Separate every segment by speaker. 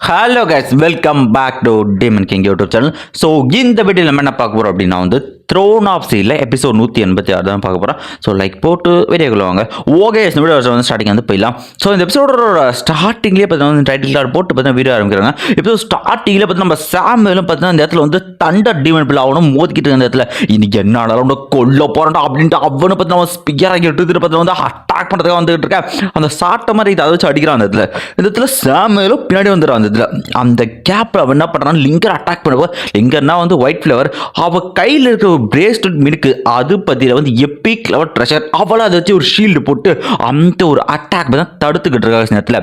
Speaker 1: Hello guys welcome back to Damon King YouTube channel so இந்த video நம்ம என்ன பார்க்க போகிறோம் அப்படின்னா வந்து த்ரோன் ஆஃப் சீல எபிசோட் நூற்றி எண்பத்தி ஆறு தான் பார்க்க போகிறோம் ஸோ லைக் போட்டு வெளியே வாங்க. ஓகே இந்த வீடியோ வந்து ஸ்டார்டிங் வந்து போயிடலாம். ஸோ இந்த எபிசோடோட ஸ்டார்டிங்லேயே பார்த்தீங்கன்னா டைட்டில் கார்டு போட்டு பார்த்தீங்கன்னா வீடியோ ஆரம்பிக்கிறாங்க. இப்போ ஸ்டார்டிங்கில் பார்த்தீங்கன்னா நம்ம சாமியிலும் பார்த்தீங்கன்னா இந்த இடத்துல வந்து தண்டர் டிமெண்ட் பிள்ளை அவனும் மோதிக்கிட்டு இருந்த இடத்துல. இன்னைக்கு என்ன ஆனாலும் உன்னை கொல்ல போகிறோம் அப்படின்ட்டு அவனு பார்த்தீங்கன்னா ஸ்பியர் ஆகி எடுத்துட்டு பார்த்தீங்கன்னா வந்து அட்டாக் பண்ணுறதுக்காக வந்துகிட்டு இருக்கேன். அந்த சாட்டை மாதிரி இதை வச்சு அடிக்கிறான் அந்த இடத்துல. இந்த இடத்துல சாமியிலும் பின்னாடி வந்துடுறான் அந்த இடத்துல. அந்த கேப்பில் அவன் என்ன பண்ணுறான் லிங்கர் அட்டாக் பண்ணுவோம் லிங்கர்னா வந்து ஒயிட் ஃப்ளவர் அவள் கையில் இருக்கிற ஒரு பிரேஸ்லெட் மினுக்கு அது பற்றியில் வந்து எப்பிக் லெவல் ட்ரெஷர் அவளை அதை வச்சு ஒரு ஷீல்டு போட்டு அந்த ஒரு அட்டாக் தான் தடுத்துக்கிட்டு இருக்காங்க இந்த இடத்துல.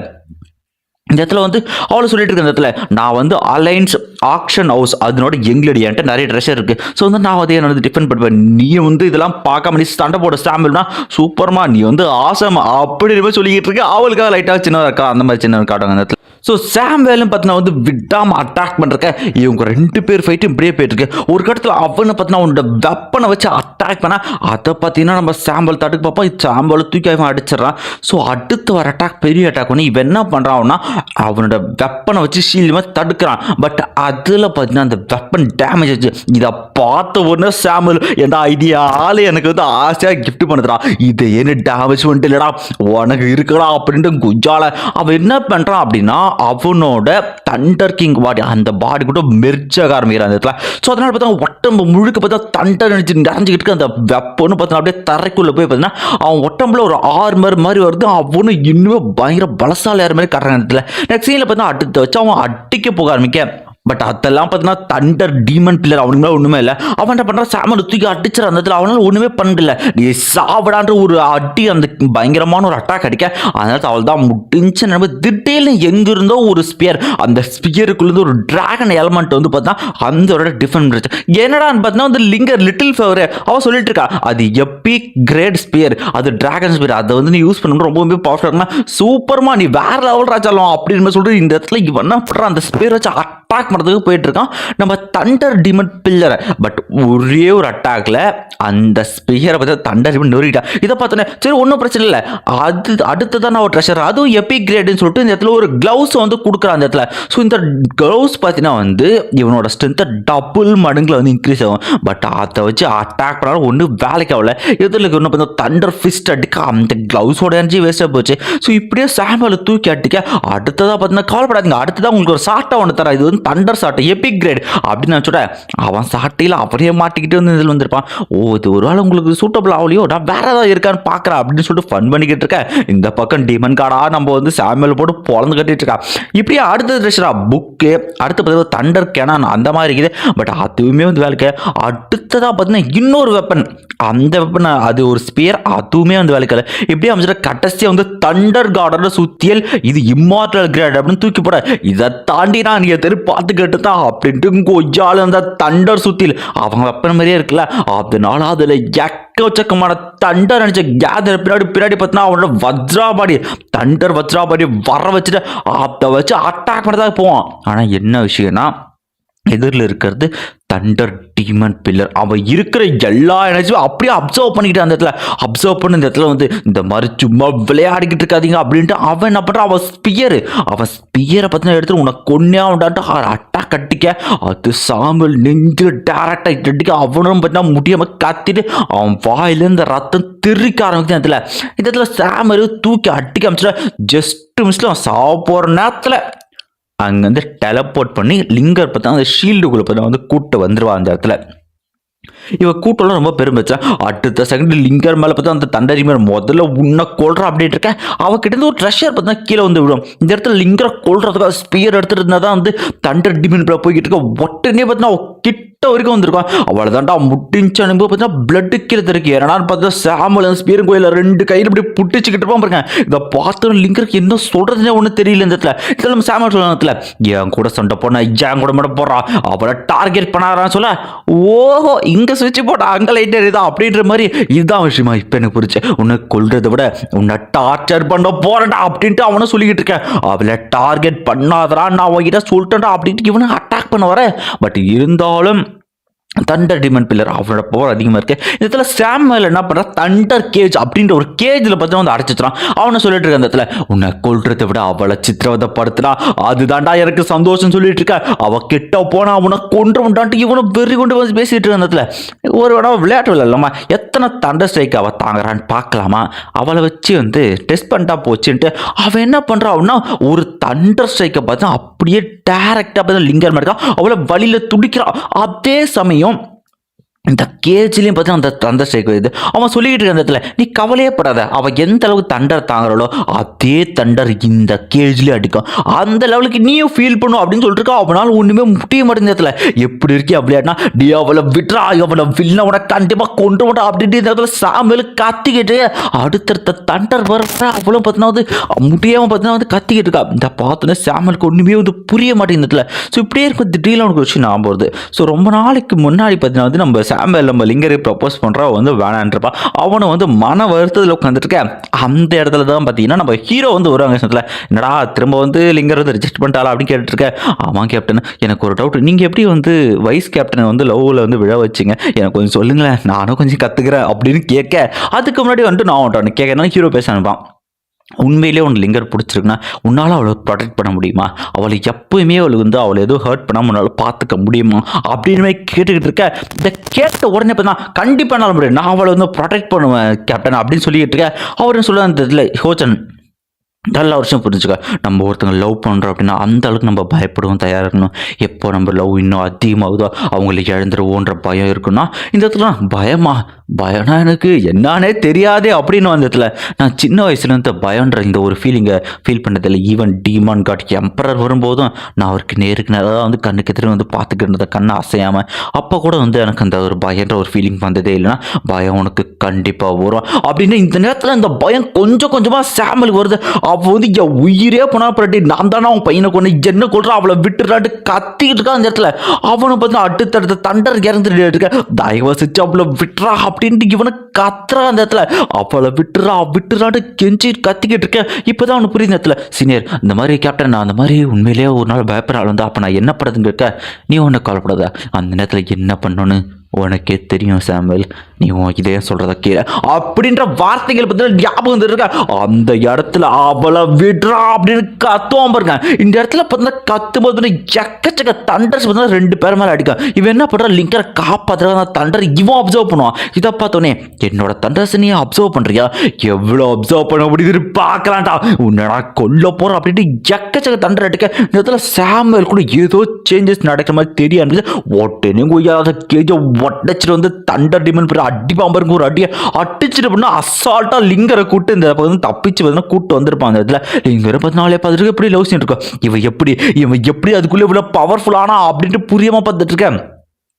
Speaker 1: இந்த இடத்துல வந்து அவளை சொல்லிட்டு இருக்க இந்த இடத்துல நான் வந்து அலைன்ஸ் ஆக்ஷன் ஹவுஸ் அதனோட எங்களுடையன்ட்டு நிறைய ட்ரெஷர் இருக்குது ஸோ வந்து நான் அதே என்னோட வந்து டிஃபெண்ட் பண்ணுவேன். நீ வந்து இதெல்லாம் பார்க்காம நீ சண்டை போட ஸ்டாம்பிள்னா சூப்பர்மா நீ வந்து ஆசம் அப்படி மாதிரி சொல்லிக்கிட்டு இருக்க. அவளுக்காக லைட்டாக சின்னதாக இருக்கா அந்த மாதிரி சின்ன காட்டுவாங்க அந்த இடத்துல. ஸோ சாம் வேலும் பார்த்தீங்கன்னா வந்து விடாமல் அட்டாக் பண்ணுறக்க இவங்க ரெண்டு பேர் ஃபைட்டும் இப்படியே போயிட்டுருக்கு ஒரு கட்டத்தில் அவனை பார்த்தீங்கன்னா அவனோட வெப்பனை வச்சு அட்டாக் பண்ணால் அதை பார்த்தீங்கன்னா நம்ம சாம்பல் தடுக்க பார்ப்போம் சாம்பல் தூக்கி அவன் அடிச்சிடறான். ஸோ அடுத்து வர அட்டாக் பெரிய அட்டாக் பண்ணி இவன் என்ன பண்ணுறான்னா அவனோட வெப்பனை வச்சு ஷீல்டு மாதிரி தடுக்கிறான். பட் அதில் பார்த்தீங்கன்னா அந்த வெப்பன் டேமேஜ் ஆச்சு. இதை பார்த்த உடனே சாம்பல் ஏன்டா ஐடியாவில் எனக்கு வந்து ஆசையாக கிஃப்ட் பண்ணுறா இது என்ன டேமேஜ் பண்ணிட்டு இல்லைடா உனக்கு இருக்கடா அப்படின்ட்டு குஜால அவன் என்ன பண்ணுறான் அப்படின்னா அவனோட தண்டர் கிங் பாடி அந்த பாடி கூட மெர்ஜாக ஆரம்பிக்கிறான் அந்த இடத்துல. ஸோ அதனால பார்த்தா உடம்பு முழுக்க பார்த்தா தண்டர் நினச்சி நிறைஞ்சிக்கிட்டு இருக்க அந்த வெப்பன்னு பார்த்தா அப்படியே தரைக்குள்ளே போய் பார்த்தீங்கன்னா அவன் உடம்புல ஒரு ஆர்மர் மாதிரி வருது. அவனும் இன்னுமே பயங்கர பலசாலையார் மாதிரி காட்டுறாங்க இடத்துல. நெக்ஸ்ட் சீனில் பார்த்தா அடுத்து வச்சு அவன் அடிக்க போக ஆரம்பிக்க. பட் அதெல்லாம் பார்த்தீங்கன்னா தண்டர் டீமன் பில்லர் அவனுங்களா ஒன்றுமே இல்லை. அவன் என்ன பண்ணுறான் சாமன் தூக்கி அடிச்சிட அந்த இடத்துல அவனால் ஒன்றுமே பண்ணல. நீ சாப்பிடான்ற ஒரு அடி அந்த பயங்கரமான ஒரு அட்டாக் அடிக்க. அதனால அவள் தான் முடிஞ்ச நினைப்பு திடீர்னு எங்கிருந்தோ ஒரு ஸ்பியர் அந்த ஸ்பியருக்குள்ளேருந்து ஒரு டிராகன் எலமெண்ட் வந்து பார்த்தா அந்த ஒரு டிஃபன் என்னடான்னு பார்த்தீங்கன்னா வந்து லிங்கர் லிட்டில் ஃபேவர் அவள் சொல்லிட்டு இருக்கா அது எப்பி கிரேட் ஸ்பியர் அது டிராகன் ஸ்பியர் அதை வந்து நீ யூஸ் பண்ணணும் ரொம்பவே பர்ஃபெக்ட்னா சூப்பர்மா நீ வேற லெவல் ராஜாலும் அப்படின்னு சொல்லிட்டு இந்த இடத்துல இவன் என்ன பண்ணுறான் அந்த ஸ்பியர் வச்சு அட்டாக் பண்ணுறதுக்கு போயிட்டு இருக்கான் நம்ம தண்டர் டிமன் பில்லரை பட் ஒரே ஒரு அட்டாக்ல அந்த ஸ்பியரை பார்த்து தண்டர் டிமன் நொறிட்டான் இதை பார்த்தோன்னே சரி ஒன்றும் பிரச்சனை இல்லை. அது அடுத்ததான் ஒரு ட்ரெஷர் அதுவும் எப்பி கிரேடுன்னு சொல்லிட்டு இந்த இடத்துல ஒரு க்ளவுஸ் வந்து கொடுக்குறான் அந்த இடத்துல. ஸோ இந்த க்ளவுஸ் பார்த்தீங்கன்னா வந்து இவனோட ஸ்ட்ரென்த்தை டபுள் மடங்குல வந்து இன்க்ரீஸ் ஆகும். பட் அதை வச்சு அட்டாக் பண்ணாலும் ஒன்றும் வேலைக்கு ஆகல. எதிரில் இன்னும் பார்த்தா தண்டர் ஃபிஸ்ட் அடிக்க அந்த க்ளவுஸோட எனர்ஜி வேஸ்ட்டாக போச்சு. ஸோ இப்படியே சாம்பலை தூக்கி அடிக்க. அடுத்ததாக பார்த்தீங்கன்னா கவலைப்படாதீங்க. அடுத்ததாக உங்களுக்கு ஒரு சாட்டை ஒன்று தரேன். இது வந்து தண்டர் சாட்டை எபிக் கிரேட் அப்படின்னு நினச்சோட அவன் சாட்டையில் அப்படியே மாட்டிக்கிட்டு வந்து இதில் வந்திருப்பான். ஓ இது ஒரு வேளை உங்களுக்கு சூட்டபிள் ஆகலையோ? நான் வேற ஏதாவது இருக்கான்னு பார்க்குறேன் அப்படின்னு சொல்லிட்டு ஃபன் பண்ணிக்கிட்டு இருக்கேன். இந்த பக்கம் டிமன் காடா நம்ம வந்து சாமியல் போட்டு பொழந்து கட்டிட்டு இருக்கா இப்படியே அடுத்த ட்ரெஸ்டா புக்கு அடுத்து பார்த்தீங்கன்னா தண்டர் கேனான் அந்த மாதிரி இருக்குது. பட் அதுவுமே வந்து வேலைக்கு. அடுத்ததாக பார்த்தீங்கன்னா இன்னொரு வெப்பன் அந்த வெப்பன் அது ஒரு ஸ்பியர் அதுவுமே வந்து வேலைக்கு இப்படியே அமைச்சிட்டு கடைசியாக வந்து தண்டர் கார்டனை சுத்தியல் இது இம்மார்டல் கிரேட் அப்படின்னு தூக்கி போட. இதை தாண்டி நான் நீங்கள் தெரு பார்த்துக்கிட்டு தான் அப்படின்ட்டு கொய்யால இருந்த தண்டர் சுத்தியல் அவங்க வெப்பன மாதிரியே இருக்குல்ல அதனால அதில் எக்கச்சக்கமான தண்டர் நினச்ச கேதர் பின்னாடி பின்னாடி பார்த்தினா அவனோட வஜ்ராபாடி தண்டர் வஜ்ராபாடி வர வச்சுட்டு அதை வச்சு அட்டாக் பண்ணதாக போவான். ஆனால் என்ன விஷயம்னா எதிரில் இருக்கிறது தண்டர் டீமன் பில்லர் அவன் இருக்கிற எல்லா எனர்ஜியும் அப்படியே அப்சர்வ் பண்ணிக்கிட்டு அந்த இடத்துல அப்சர்வ் பண்ண இந்த இடத்துல வந்து இந்த மாதிரி சும்மா விளையாடிக்கிட்டு இருக்காதீங்க அப்படின்ட்டு அவன் என்ன பண்ணுறான் அவன் ஸ்பியர் அவன் ஸ்பியரை பற்றின எடுத்து உனக்கு கொன்னே உண்டான்ட்டு அட்டாக் கட்டிக்க அது சாம்பல் நெஞ்சு டேரக்டாக கட்டிக்க அவனும் பார்த்தீங்கன்னா முடியாமல் கத்திட்டு அவன் வாயிலேருந்து ரத்தம் திருக்க ஆரம்பிச்சு இடத்துல. இந்த இடத்துல சாமரு தூக்கி அடிக்க அமைச்சிட்டு ஜஸ்ட் மிஸ்ல அவன் சாப்பிட்ற நேரத்தில் நேரத்தில் அங்கேருந்து டெலப்போர்ட் பண்ணி லிங்கர் பார்த்தா அந்த ஷீல்டுக்குள்ளே பார்த்தா வந்து கூட்டு வந்துடுவா அந்த இடத்துல. இவன் கூட்டம்லாம் ரொம்ப பெருமைச்சா அடுத்த செகண்ட் லிங்கர் மேலே பார்த்தா அந்த தண்டரி மேலே முதல்ல உன்னை கொள்றா அப்படின்ட்டு இருக்கேன். அவகிட்ட இருந்து ஒரு ட்ரெஷர் பார்த்தா கீழே வந்து விடும் இந்த இடத்துல லிங்கரை கொள்றதுக்காக ஸ்பியர் எடுத்துட்டு இருந்தா தான் வந்து தண்டர் டிமின் போய்கிட்டு இருக்க. உடனே பார்த்தீங்கன்னா கிட்ட வரைக்கும் வந்திருக்கான் அவளை தாண்டா முட்டிஞ்சு அனுபவம் பார்த்தீங்கன்னா பிளட்டு கீழே திறக்கு ஏன்னா பார்த்தா சாமல் ஸ்பியர் கோயில ரெண்டு கையில் இப்படி புட்டிச்சுக்கிட்டு இருப்பான் பாருங்க. இதை பார்த்து லிங்கருக்கு என்ன சொல்றதுனே ஒன்றும் தெரியல இந்த இடத்துல. இதில் சாமல் சொல்லத்துல என் கூட சண்டை போனா என் கூட மட்டும் போடுறான் அவளை டார்கெட் பண்ணாரான்னு சொல்ல. ஓஹோ இங்க சுவிட்ச் போட்டா அங்கே லைட் எரியுதா அப்படின்ற மாதிரி இதுதான் விஷயமா இப்போ எனக்கு புரிச்சு உன்னை கொல்றதை விட உன்னை டார்ச்சர் பண்ண போறடா அப்படின்ட்டு அவனை சொல்லிக்கிட்டு இருக்கேன். அவளை டார்கெட் பண்ணாதடா நான் அவன்கிட்ட சொல்லிட்டேன்டா அப்படின்ட்டு இவனை அட்டாக் பண்ண வரேன் பட் இருந்தாலும் தண்டர் டிமன் பில்லர் அவனோட பவர் அதிகமாக இருக்கு. இந்த இடத்துல மேலே என்ன பண்ணுறான் தண்டர் கேஜ் அப்படின்ற ஒரு கேஜில் பார்த்தா வந்து அடைச்சிட்றான் அவனை சொல்லிட்டு இருக்க அந்த இடத்துல உன்னை கொல்றதை விட அவளை சித்திரவதைப்படுத்துறா அதுதான்டா எனக்கு சந்தோஷம் சொல்லிட்டு இருக்க. அவ கிட்ட போனா அவனை கொன்று உண்டான்ட்டு இவனை வெறி கொண்டு வந்து பேசிட்டு இருக்க அந்த இடத்துல. ஒரு இடம் விளையாட்டு விளையாடலாமா எத்தனை தண்டர் ஸ்ட்ரைக் அவள் தாங்குறான்னு பார்க்கலாமா? அவளை வச்சு வந்து டெஸ்ட் பண்ணிட்டா போச்சுன்ட்டு அவன் என்ன பண்ணுறான் அப்படின்னா ஒரு தண்டர் ஸ்ட்ரைக்கை பார்த்து அப்படியே டேரெக்டாக பார்த்து லிங்கர் மாதிரி இருக்கா அவளை வழியில் துடிக்கிறான். அதே சமயம் milyon இந்த கேஜிலையும் பார்த்தீங்கன்னா அந்த தண்டர் ஸ்ட்ரைக் வருது அவன் சொல்லிக்கிட்டு இருக்க அந்த இடத்துல நீ கவலையே படாத அவன் எந்த அளவுக்கு தண்டர் தாங்குறாளோ அதே தண்டர் இந்த கேஜ்லேயே அடிக்கும். அந்த லெவலுக்கு நீயும் ஃபீல் பண்ணும் அப்படின்னு சொல்லிட்டு அவனால் ஒன்றுமே முடிய மாட்டேங்குது இடத்துல. எப்படி இருக்கே அப்படியானா நீ அவளை விட்றா. அவளை வில்ல உனக்கு கண்டிப்பாக கொண்டு விட்டா அப்படின்ட்டு இந்த இடத்துல சாமியில் கத்திக்கிட்டு அடுத்தடுத்த தண்டர் வர அவளும் பார்த்தீங்கன்னா வந்து முடியாமல் பார்த்தீங்கன்னா வந்து கத்திக்கிட்டு இருக்கா. இந்த பார்த்தோன்னே சாமியலுக்கு ஒன்றுமே வந்து புரிய மாட்டேங்குது இடத்துல. ஸோ இப்படியே இருக்கும் திடீர்னு அவனுக்கு ஒரு விஷயம் ஞாபகம் வருது. ஸோ ரொம்ப நாளைக்கு முன்னாடி பார்த்தீங்கன்னா வந்து நம்ம சாம்பல் நம்ம லிங்கரை ப்ரப்போஸ் பண்ணுறா வந்து வேணான்றப்பா அவனை வந்து மன வருத்தத்தில் உட்காந்துருக்க அந்த இடத்துல தான் பார்த்தீங்கன்னா நம்ம ஹீரோ வந்து வருவாங்க சொன்னதில் என்னடா திரும்ப வந்து லிங்கர் வந்து ரிஜெக்ட் பண்ணிட்டாளா? அப்படின்னு கேட்டுருக்க ஆமாம் கேப்டன் எனக்கு ஒரு டவுட் நீங்கள் எப்படி வந்து வைஸ் கேப்டனை வந்து லவ்வில் வந்து விழ வச்சிங்க? எனக்கு கொஞ்சம் சொல்லுங்களேன். நானும் கொஞ்சம் கற்றுக்கிறேன் அப்படின்னு கேட்க அதுக்கு முன்னாடி வந்துட்டு நான் வந்துட்டு கேட்கறேன். ஹீரோ பேச அனுப்பான் உண்மையிலே உனக்கு லிங்கர் பிடிச்சிருக்குன்னா உன்னால் அவளை ப்ரொடெக்ட் பண்ண முடியுமா? அவளை எப்போயுமே அவளுக்கு வந்து அவளை எதுவும் ஹர்ட் பண்ணாமல் உன்னால் பார்த்துக்க முடியுமா? அப்படின்னு கேட்டுக்கிட்டு இருக்க. இந்த கேட்ட உடனே இப்போ தான் கண்டிப்பாக என்னால் முடியும். நான் அவளை வந்து ப்ரொடெக்ட் பண்ணுவேன் கேப்டன் அப்படின்னு சொல்லிக்கிட்டு இருக்க. அவரும் சொல்ல அந்த இதில் ஹோச்சன் நல்ல வருஷம் புரிஞ்சுக்க. நம்ம ஒருத்தங்க லவ் பண்ணுறோம் அப்படின்னா அந்த அளவுக்கு நம்ம பயப்படுவோம் தயாராக இருக்கணும். எப்போ நம்ம லவ் இன்னும் அதிகமாகுதோ அவங்கள இழந்துருவோன்ற பயம் இருக்குன்னா இந்த இடத்துல பயமா? பயம்னா எனக்கு என்னன்னே தெரியாதே அப்படின்னு வந்த நான் சின்ன வயசுலேருந்து பயம்ன்ற இந்த ஒரு ஃபீலிங்கை ஃபீல் பண்ணதில்லை. ஈவன் டீமான் காட் எம்பரர் வரும்போதும் நான் அவருக்கு நேருக்கு நேராக வந்து கண்ணுக்கு எதிரும் வந்து பார்த்துக்கிட்டு கண்ணை அசையாமல் அப்போ கூட வந்து எனக்கு அந்த ஒரு பயன்ற ஒரு ஃபீலிங் வந்ததே இல்லைன்னா பயம் உனக்கு கண்டிப்பாக வரும். அப்படின்னு இந்த நேரத்தில் இந்த பயம் கொஞ்சம் கொஞ்சமாக சாமலுக்கு வருது. அப்போ வந்து என் உயிரே போனால் பிறட்டி நான் தானே அவன் பையனை கொண்டு என்ன கொள்றான் அவளை விட்டுறாட்டு கத்திக்கிட்டு இருக்கான் அந்த இடத்துல அவனை பார்த்து அடுத்தடுத்த தண்டர் இறந்துட்டு இருக்க. தயவு செஞ்சு அவளை விட்டுறா அப்படின்ட்டு இவனை கத்துறா அந்த இடத்துல. அவளை விட்டுறா விட்டுறான்னு கெஞ்சி கத்திக்கிட்டு இருக்கேன் இப்போதான் அவனுக்கு புரியுது இடத்துல. சீனியர் இந்த மாதிரி கேப்டன் நான் அந்த மாதிரி உண்மையிலேயே ஒரு நாள் பயப்படுறாள் வந்து அப்போ நான் என்ன பண்ணுறதுன்னு கேட்க நீ ஒன்று கவலைப்படாத. அந்த நேரத்தில் என்ன பண்ணணும்னு உனக்கே தெரியும் சாமுவேல். நீ உன் இதே சொல்கிறத கீழே அப்படின்ற வார்த்தைகள் பத்தி ஞாபகம் வந்துருக்க? அந்த இடத்துல அவளை விடுறா அப்படின்னு கத்துவோம் பாருங்க. இந்த இடத்துல பார்த்தீங்கன்னா கத்தும் போது எக்கச்சக்க தண்டர்ஸ் பார்த்தீங்கன்னா ரெண்டு பேர் மேலே அடிக்கும். இவன் என்ன பண்ணுறா லிங்கரை காப்பாற்றுறது அந்த தண்டர் இவன் அப்சர்வ் பண்ணுவான். இதை பார்த்தோன்னே என்னோட தண்டர்ஸ் நீ அப்சர்வ் பண்ணுறியா எவ்வளோ அப்சர்வ் பண்ண முடியுது பார்க்கலாம்டா. உன்னடா கொல்ல போகிறோம் அப்படின்ட்டு எக்கச்சக்க தண்டர் அடிக்க இந்த இடத்துல சாமுவேல் கூட ஏதோ சேஞ்சஸ் நடக்கிற மாதிரி தெரியாது ஆரம்பிச்சு உடனே கொய்யாத கேஜ உடச்சிட்டு வந்து தண்டர் டிமன் பேர் அடி பாம்பருக்கு ஒரு அடியை அடிச்சிட்டு அப்படின்னா அசால்ட்டாக லிங்கரை கூட்டு இந்த வந்து தப்பிச்சு பார்த்தீங்கன்னா கூட்டு வந்திருப்பான் அந்த இடத்துல லிங்கரை பதினாலே பார்த்துட்டு எப்படி லவ் சீன் இருக்கும்? இவன் எப்படி இவன் எப்படி அதுக்குள்ளே இவ்வளோ பவர்ஃபுல்லானா அப்படின்ட்டு புரியாமல் பார்த்துட்டு இருக்கேன்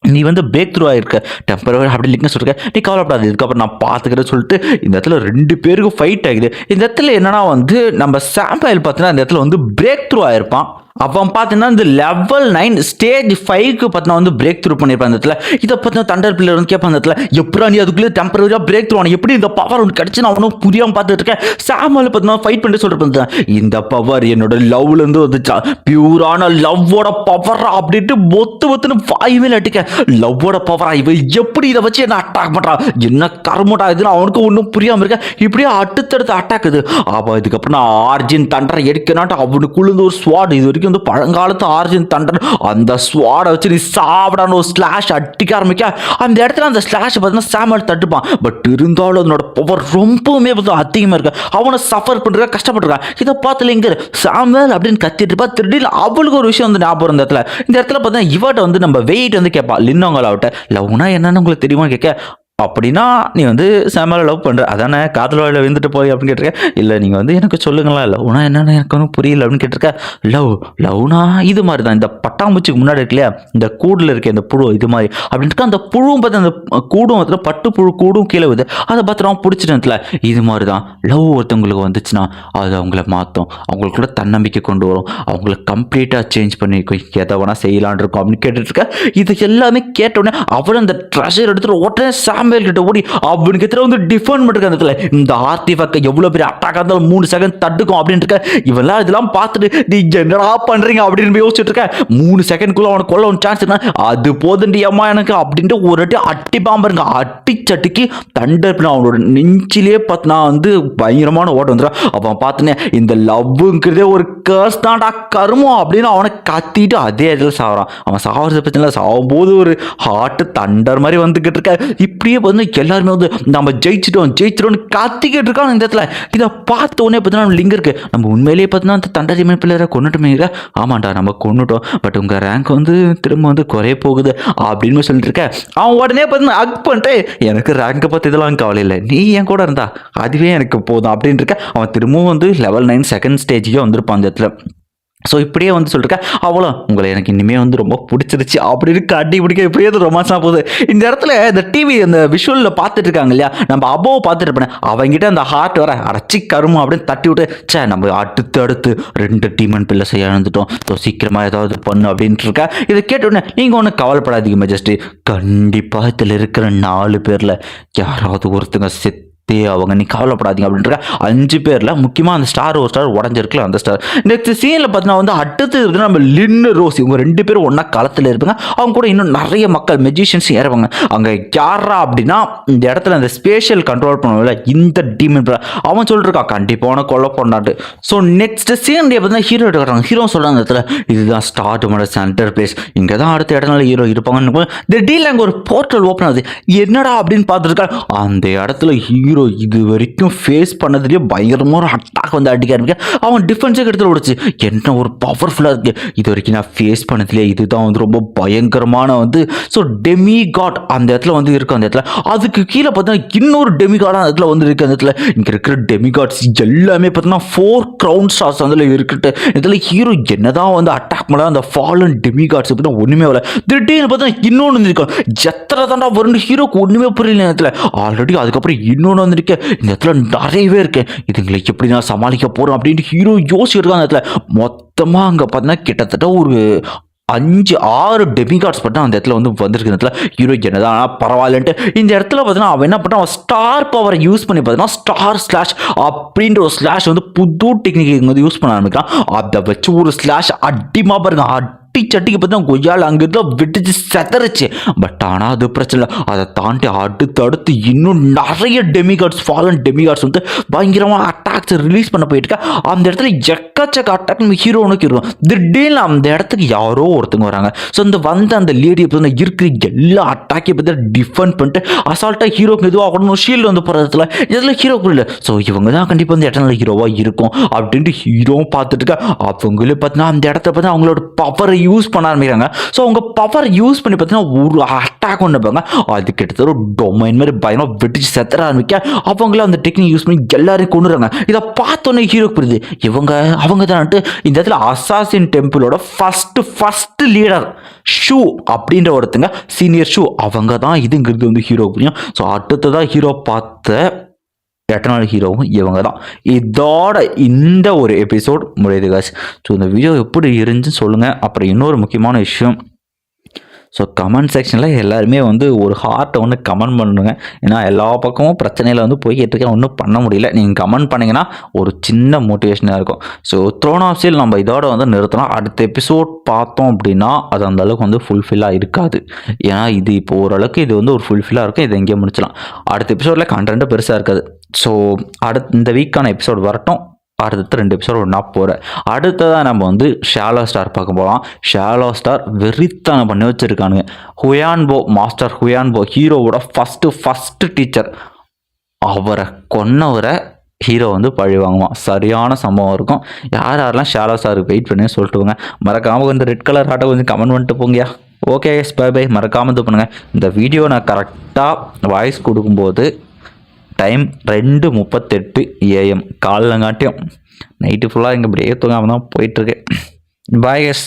Speaker 1: நீ வந்து பிரேக் த்ரூ ஆகிருக்க டெம்பரவரி அப்படி லிங்க் சொல்லிருக்க நீ கவலைப்படாது இதுக்கப்புறம் நான் பார்த்துக்கிறேன்னு சொல்லிட்டு இந்த இடத்துல ரெண்டு பேருக்கும் ஃபைட் ஆகுது. இந்த இடத்துல என்னன்னா வந்து நம்ம சாம்பாயில் பார்த்தீங்கன்னா இந்த இடத்துல வந்து பிரேக் த்ரூ ஆயிருப்பான். அப்போ பார்த்தீங்கன்னா இந்த லெவல் நைன் ஸ்டேஜ் ஃபைவ்க்கு பார்த்தீங்கன்னா வந்து பிரேக் த்ரூ பண்ணியிருப்பேன் அந்த இடத்துல. இதை பற்றின தண்டர் பிள்ளை வந்து கேட்பேன் அந்த இடத்துல. எப்படா நீ அதுக்குள்ளே டெம்பரரியாக பிரேக் த்ரூ ஆனால் எப்படி இந்த பவர் ஒன்று கிடச்சி நான் அவனும் புரியாமல் பார்த்துட்டு இருக்கேன்? சாமல் பார்த்தீங்கன்னா ஃபைட் பண்ணி சொல்லிட்டு இந்த பவர் என்னோட லவ்லேருந்து வந்துச்சா? பியூரான லவ்வோட பவரா அப்படின்ட்டு ஒத்து ஒத்துன்னு வாய் மேல லவ்வோட பவரா இவன் எப்படி இதை வச்சு என்ன அட்டாக் பண்ணுறான் என்ன கர்மடா இதுன்னு அவனுக்கு ஒன்றும் புரியாமல் இருக்கேன். இப்படியே அடுத்தடுத்து அட்டாக் இது. அப்போ இதுக்கப்புறம் நான் ஆர்ஜின் தண்டரை எடுக்கனாட்டு அவனுக்குள்ளேருந்து ஒரு ஸ்வாட் இது வரைக்கும் வந்து பழங்காலத்து ஆர்ஜின் தண்டர் அந்த ஸ்வாடை வச்சு நீ சாப்பிடான்னு ஒரு ஸ்லாஷ் அடிக்க ஆரம்பிக்க. அந்த இடத்துல அந்த ஸ்லாஷ் பார்த்தீங்கன்னா சாமல் தட்டுப்பான். பட் இருந்தாலும் அதனோட பவர் ரொம்பவுமே பார்த்தா அதிகமாக இருக்கு. அவனை சஃபர் பண்ணுறா கஷ்டப்பட்டுருக்கான். இதை பார்த்துல இங்கே சாமல் அப்படின்னு கத்திட்டு இருப்பா. திடீர்னு அவளுக்கு ஒரு விஷயம் வந்து ஞாபகம் இந்த இடத்துல. இந்த இடத்துல பார்த்தீங்கன்னா இவட்ட வந்து நம்ம வெயிட் வந்து கேட்பா லின்னவங்களாவட்ட லவ்னா என்னன்னு உங்களுக்கு தெரியுமா கேட்க அப்படின்னா நீ வந்து சாமலை லவ் பண்ணுற அதானே? காதல் வாயில் விழுந்துட்டு போய் அப்படின்னு கேட்டிருக்க. இல்லை நீங்கள் வந்து எனக்கு சொல்லுங்களா லவ்னா என்னென்ன எனக்கு ஒன்றும் புரியல அப்படின்னு கேட்டிருக்க. லவ் லவ்னா இது மாதிரி தான். இந்த பட்டாம்பூச்சிக்கு முன்னாடி இருக்கு இல்லையா? இந்த கூடில் இருக்க இந்த புழு இது மாதிரி. அப்படின்ட்டு அந்த புழுவும் பார்த்து அந்த கூடும் வந்து பட்டு புழு கூடும் கீழே வருது அதை பத்திரம் பிடிச்சிட்டதுல இது மாதிரி தான். லவ் ஒருத்தவங்களுக்கு வந்துச்சுன்னா அது அவங்கள மாற்றும். அவங்களுக்குள்ள தன்னம்பிக்கை கொண்டு வரும். அவங்கள கம்ப்ளீட்டாக சேஞ்ச் பண்ணி எதை வேணால் செய்யலான் இருக்கும் அப்படின்னு கேட்டுட்ருக்க இது எல்லாமே கேட்டோடனே அவரும் அந்த ட்ரெஷர் எடுத்துகிட்டு உடனே சாமி சாம்பேல் கிட்ட ஓடி அவனுக்கு எதிர வந்து டிஃபன் பண்ணிருக்க அந்த இடத்துல. இந்த ஆர்டிஃபேக்ட் எவ்வளோ பெரிய அட்டாக் இருந்தாலும் மூணு செகண்ட் தட்டுக்கும் அப்படின்னு இருக்க. இவெல்லாம் இதெல்லாம் பார்த்துட்டு நீ என்னடா பண்ணுறீங்க அப்படின்னு யோசிச்சுட்டு இருக்க. மூணு செகண்ட்குள்ள அவனுக்கு கொல்ல ஒரு சான்ஸ் இருந்தா அது போதுண்டி அம்மா எனக்கு அப்படின்ட்டு ஒரு அட்டி அட்டி பாம்பருங்க அட்டி சட்டிக்கு தண்டர் அவனோட நெஞ்சிலே பார்த்தினா வந்து பயங்கரமான ஓட்டம் வந்துடும் அவன் பார்த்தனே இந்த லவ்வுங்கிறதே ஒரு கேர்ஸ் தான்டா கருமம் அப்படின்னு அவனை கத்திட்டு அதே இடத்துல சாவறான். அவன் சாகிறத பிரச்சனை இல்லை சாகும்போது ஒரு ஹார்ட் தண்டர் மாதிரி வந்துக்கிட்டு இருக்க. இப்படியே பார்த்தீங்கன்னா எல்லாருமே வந்து நம்ம ஜெயிச்சிட்டோம் ஜெயிச்சிட்டோம்னு கத்திக்கிட்டு இருக்கான் இந்த இடத்துல. இதை பார்த்த உடனே பார்த்தீங்கன்னா லிங்க் இருக்கு. நம்ம உண்மையிலேயே பார்த்தீங்கன்னா அந்த தண்டர் இமன் பிள்ளையரை கொண்டுட்டுமே ஆமாண்டா நம்ம கொண்டுட்டோம் பட் உங்கள் ரேங்க் வந்து திரும்ப வந்து குறைய போகுது அப்படின்னு சொல்லிட்டு இருக்கேன் அவன் உடனே பார்த்தீங்கன்னா அக் பண்ணிட்டு எனக்கு ரேங்கை பார்த்து இதெல்லாம் கவலை இல்லை. நீ என் கூட இருந்தா அதுவே எனக்கு போதும் அப்படின்னு இருக்க. அவன் திரும்பவும் வந்து லெவல் நைன் செகண்ட் ஸ்டேஜுக்கே வந்திருப்பான் அந்த இடத்துல. ஸோ இப்படியே வந்து சொல்லிருக்கேன் அவ்வளோ உங்களை எனக்கு இனிமேல் வந்து ரொம்ப பிடிச்சிருச்சு. அப்படின்னு கட்டி பிடிக்க இப்படியே வந்து ரொமான்ஸாக போகுது. இந்த இடத்துல இந்த டிவி அந்த விஷுவலில் பார்த்துட்டு இருக்காங்க இல்லையா? நம்ம அப்பாவை பார்த்துட்டு இருப்பேன் அவங்ககிட்ட அந்த ஹார்ட் வர அரைச்சி கருமா அப்படின்னு தட்டி விட்டு சே நம்ம அடுத்து அடுத்து ரெண்டு டீமன் பிள்ளை செய்ய இழந்துட்டோம் ஸோ சீக்கிரமாக ஏதாவது பண்ணு அப்படின்ட்டு இருக்கா. இதை கேட்ட உடனே நீங்கள் ஒன்றும் கவலைப்படாதீங்க மெஜஸ்டி கண்டிப்பாக இதில் இருக்கிற நாலு பேரில் யாராவது ஒருத்தங்க செத்து அவங்க நீ கவலைப்படாதீங்க அப்படின்ற அஞ்சு பேரில் முக்கியமாக அந்த ஸ்டார் ஒரு ஸ்டார் உடஞ்சிருக்குல்ல அந்த ஸ்டார் நெக்ஸ்ட் சீனில் பார்த்தீங்கன்னா வந்து அடுத்தது வந்து நம்ம லின்னு ரோஸ் இவங்க ரெண்டு பேரும் ஒன்றா களத்தில் இருப்பாங்க. அவங்க கூட இன்னும் நிறைய மக்கள் மெஜிஷியன்ஸ் ஏறுவாங்க. அங்கே யாரா அப்படின்னா இந்த இடத்துல அந்த ஸ்பேஷியல் கண்ட்ரோல் பண்ணுவோம்ல இந்த டீமன் அவன் சொல்லிருக்கான் கண்டிப்பாக உனக்கு கொல்ல பண்ணாட்டு ஸோ நெக்ஸ்ட் சீன் பார்த்தீங்கன்னா ஹீரோ எடுக்கிறாங்க. ஹீரோ சொல்கிறாங்க அந்த இடத்துல இதுதான் ஸ்டார்ட் பண்ண சென்டர் பிளேஸ் இங்கே தான் அடுத்த இடத்துல ஹீரோ இருப்பாங்கன்னு. திடீர்னு அங்கே ஒரு போர்ட்டல் ஓப்பன் ஆகுது. என்னடா அப்படின்னு பார்த்துருக்கா அந்த இடத்துல ஹீரோ இது வரைக்கும் ஃபேஸ் பண்ணதுலேயே பயங்கரமாக ஒரு அட்டாக் வந்து அடிக்க ஆரம்பிக்க அவன் டிஃபென்ஸே கெடுத்து விடுச்சு என்ன ஒரு பவர்ஃபுல்லாக இருக்குது இது வரைக்கும் நான் ஃபேஸ் பண்ணதுலேயே இதுதான் வந்து ரொம்ப பயங்கரமான வந்து ஸோ டெமி காட் அந்த இடத்துல வந்து இருக்கும் அந்த இடத்துல. அதுக்கு கீழே பார்த்தீங்கன்னா இன்னொரு டெமி காட் அந்த இடத்துல வந்து இருக்கு அந்த இடத்துல. இங்கே இருக்கிற டெமி காட்ஸ் எல்லாமே பார்த்தீங்கன்னா ஃபோர் க்ரௌண்ட் ஸ்டார்ஸ் அதில் இருக்கிட்டு. இதில் ஹீரோ என்னதான் வந்து அட்டாக் பண்ண அந்த ஃபாலன் டெமி காட்ஸ் பார்த்தீங்கன்னா ஒன்றுமே வரல. திடீர்னு பார்த்தீங்கன்னா இன்னொன்று இருக்கும் எத்தனை தாண்டா வரும்னு ஹீரோக்கு ஒன்றுமே புரியல நேரத்தில் இடத்துல. ஆல்ரெடி அதுக்கப்புறம் இன்னொன்று உட்காந்துருக்க இந்த இடத்துல நிறையவே இருக்கு. இதுங்களை எப்படி நான் சமாளிக்க போகிறோம் அப்படின்ட்டு ஹீரோ யோசிச்சுட்டு அந்த இடத்துல. மொத்தமாக அங்கே பார்த்தீங்கன்னா கிட்டத்தட்ட ஒரு அஞ்சு ஆறு டெமிகார்ட்ஸ் மட்டும் அந்த இடத்துல வந்து வந்திருக்கு. இந்த இடத்துல ஹீரோ என்னதான் ஆனால் பரவாயில்லன்ட்டு. இந்த இடத்துல பார்த்தீங்கன்னா அவன் என்ன பண்ணான் அவன் ஸ்டார் பவரை யூஸ் பண்ணி பார்த்தீங்கன்னா ஸ்டார் ஸ்லாஷ் அப்படின்ற ஒரு ஸ்லாஷ் வந்து புது டெக்னிக் வந்து யூஸ் பண்ண ஆரம்பிக்கிறான். அதை வச்சு ஒரு ஸ்லாஷ் அடிமா பாருங்க. அடி சட்டிக்கு பார்த்தா கொய்யால் அங்கிருந்து விட்டுச்சு செதறிச்சு. பட் ஆனால் அது பிரச்சனை இல்லை. அதை தாண்டி அடுத்து அடுத்து இன்னும் நிறைய டெமிகார்ட்ஸ் ஃபாலன் டெமிகார்ட்ஸ் வந்து பயங்கரமாக அட்டாக்ஸ் ரிலீஸ் பண்ண போயிட்டு இருக்கா. அந்த இடத்துல எக்கச்சக்க அட்டாக் நம்ம ஹீரோனுக்கு இருக்கும் திடீர்னு அந்த இடத்துக்கு யாரோ ஒருத்தங்க வராங்க. ஸோ அந்த வந்த அந்த லேடியை பற்றி இருக்கிற எல்லா அட்டாக்கையும் பற்றி டிஃபெண்ட் பண்ணிட்டு அசால்ட்டாக ஹீரோக்கு எதுவும் ஆகணும் ஷீல்டு வந்து போகிறதுல இதில் ஹீரோக்கு இல்லை. ஸோ இவங்க தான் கண்டிப்பாக வந்து இடத்துல ஹீரோவாக இருக்கும். அப்படின்ட்டு ஹீரோவும் பார்த்துட்டு இருக்கா. அவங்களே பார்த்தீங்கன்னா அந்த இடத்த பார்த்து அவங்களோட பவரையும் யூஸ் பண்ண ஆரம்பிக்கிறாங்க ஸோ அவங்க பவர் யூஸ் பண்ணி பார்த்தீங்கன்னா ஒரு அட்டாக் ஒன்று வைப்பாங்க அது கிட்டத்தட்ட ஒரு டொமைன் மாதிரி பயமாக வெட்டிச்சு செத்துற ஆரம்பிக்க அவங்கள அந்த டெக்னிக் யூஸ் பண்ணி எல்லாரையும் கொண்டுறாங்க இதை பார்த்தோன்னே ஹீரோ புரியுது. இவங்க அவங்க தான்ட்டு இந்த இடத்துல அசாசின் டெம்பிளோட ஃபஸ்ட்டு ஃபஸ்ட்டு லீடர் ஷூ அப்படின்ற ஒருத்தங்க சீனியர் ஷூ அவங்க தான் இதுங்கிறது வந்து ஹீரோ புரியும். ஸோ அடுத்ததாக ஹீரோ பார்த்த எட்டனால் ஹீரோவும் இவங்க தான் இதோட இந்த ஒரு எபிசோட் முடியுது காஸ் ஸோ இந்த வீடியோ எப்படி இருந்துச்சுன்னு சொல்லுங்கள் அப்புறம் இன்னொரு முக்கியமான விஷயம் ஸோ கமெண்ட் செக்ஷனில் எல்லாருமே வந்து ஒரு ஹார்ட்டை ஒன்று கமெண்ட் பண்ணுங்க. ஏன்னா எல்லா பக்கமும் பிரச்சனையில் வந்து போய்கிட்டிருக்கேன் ஒன்றும் பண்ண முடியல. நீங்கள் கமெண்ட் பண்ணிங்கன்னா ஒரு சின்ன மோட்டிவேஷனாக இருக்கும். ஸோ த்ரோன் ஆஃப் சீல் நம்ம இதோட வந்து நிறுத்தலாம். அடுத்த எபிசோட் பார்த்தோம் அப்படின்னா அது அந்தளவுக்கு வந்து ஃபுல்ஃபில்லாக இருக்காது. ஏன்னா இது இப்போ ஓரளவுக்கு இது வந்து ஒரு ஃபுல்ஃபில்லாக இருக்கும். இதை எங்கேயே முடிச்சலாம் அடுத்த எபிசோடில் கண்டென்ட்டு பெருசாக இருக்காது. ஸோ அடுத்த இந்த வீக்கான எபிசோட் வரட்டும். அடுத்த ரெண்டு எபிசோட் ஒன்றா போகிறேன் அடுத்ததாக நம்ம வந்து ஷாலோ ஸ்டார் பார்க்க போகலாம் ஷாலோ ஸ்டார் வெறித்தனம் பண்ணி வச்சுருக்கானுங்க. ஹுயான்போ மாஸ்டர் ஹுயான்போ ஹீரோவோட ஃபஸ்ட்டு ஃபஸ்ட்டு டீச்சர் அவரை கொன்னவரை ஹீரோ வந்து பழி வாங்குவான். சரியான சம்பவம் இருக்கும். யார் யாரெல்லாம் ஷாலோ ஸ்டாருக்கு வெயிட் பண்ணி சொல்லிட்டுவோங்க மறக்காமல் கொஞ்சம் ரெட் கலர் ஹார்ட்டை கொஞ்சம் கமெண்ட் பண்ணிட்டு போங்கயா ஓகே எஸ் பை பை மறக்காமல் இது பண்ணுங்கள் இந்த வீடியோ நான் கரெக்டாக வாய்ஸ் கொடுக்கும்போது டைம் ரெண்டு முப்பத்தெட்டு ஏஎம் காலைலங்காட்டியும் நைட்டு ஃபுல்லாக இங்கே இப்படியே தூங்காமல் தான் போயிட்டுருக்கு பாய் கேஸ்